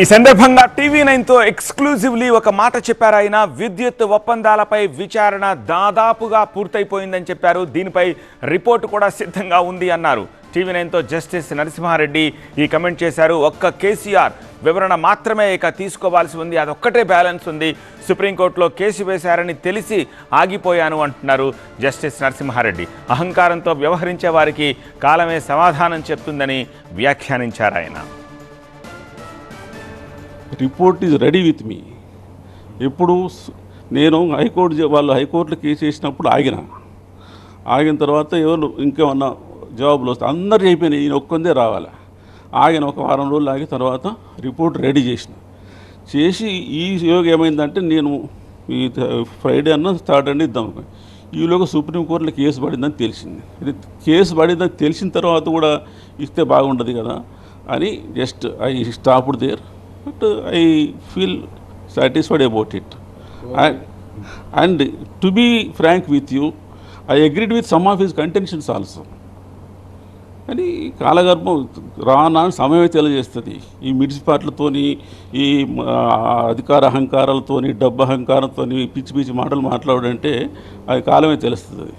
ఈ సందర్భంగా TV నైన్తో exclusively ఒక మాట చెప్పారు ఆయన. విద్యుత్ ఒప్పందాలపై విచారణ దాదాపుగా పూర్తయిపోయిందని చెప్పారు. దీనిపై రిపోర్టు కూడా సిద్ధంగా ఉంది అన్నారు. టీవీ నైన్తో జస్టిస్ నరసింహారెడ్డి ఈ కమెంట్ చేశారు. ఒక్క కేసీఆర్ వివరణ మాత్రమే ఇక తీసుకోవాల్సి ఉంది. అదొక్కటే బ్యాలెన్స్ ఉంది. సుప్రీంకోర్టులో కేసు వేశారని తెలిసి ఆగిపోయాను అంటున్నారు జస్టిస్ నరసింహారెడ్డి. అహంకారంతో వ్యవహరించే వారికి కాలమే సమాధానం చెప్తుందని వ్యాఖ్యానించారు ఆయన. Report is ready with me. ఎప్పుడు నేను హైకోర్టు వాళ్ళు హైకోర్టులో కేసు వేసినప్పుడు ఆగిన. ఆగిన తర్వాత ఎవరు ఇంకేమన్నా జవాబులు వస్తాయి అందరు అయిపోయినాయి ఈయన ఒక్కొందే రావాలి. ఆగిన ఒక వారం రోజులు ఆగిన తర్వాత రిపోర్ట్ రెడీ చేసిన. చేసి ఈ యోగ ఏమైందంటే నేను ఈ ఫ్రైడే అన్న సాటర్డే ఇద్దాం ఈలోగా సుప్రీంకోర్టులో కేసు పడిందని తెలిసింది. ఇది కేసు పడిందని తెలిసిన తర్వాత కూడా ఇస్తే బాగుండదు కదా అని just I stopped there. But I feel satisfied about it and to be frank with you I agreed with some of his contentions also కానీ కాలగర్భం రానా సమయమే తెలియజేస్తుంది. ఈ మున్సిపాలిటీలతోని ఈ అధికార అహంకారాలతోని డబ్బు అహంకారంతోని పిచ్చి పిచ్చి మాటలు మాట్లాడంటే అది కాలమే తెలుస్తుంది.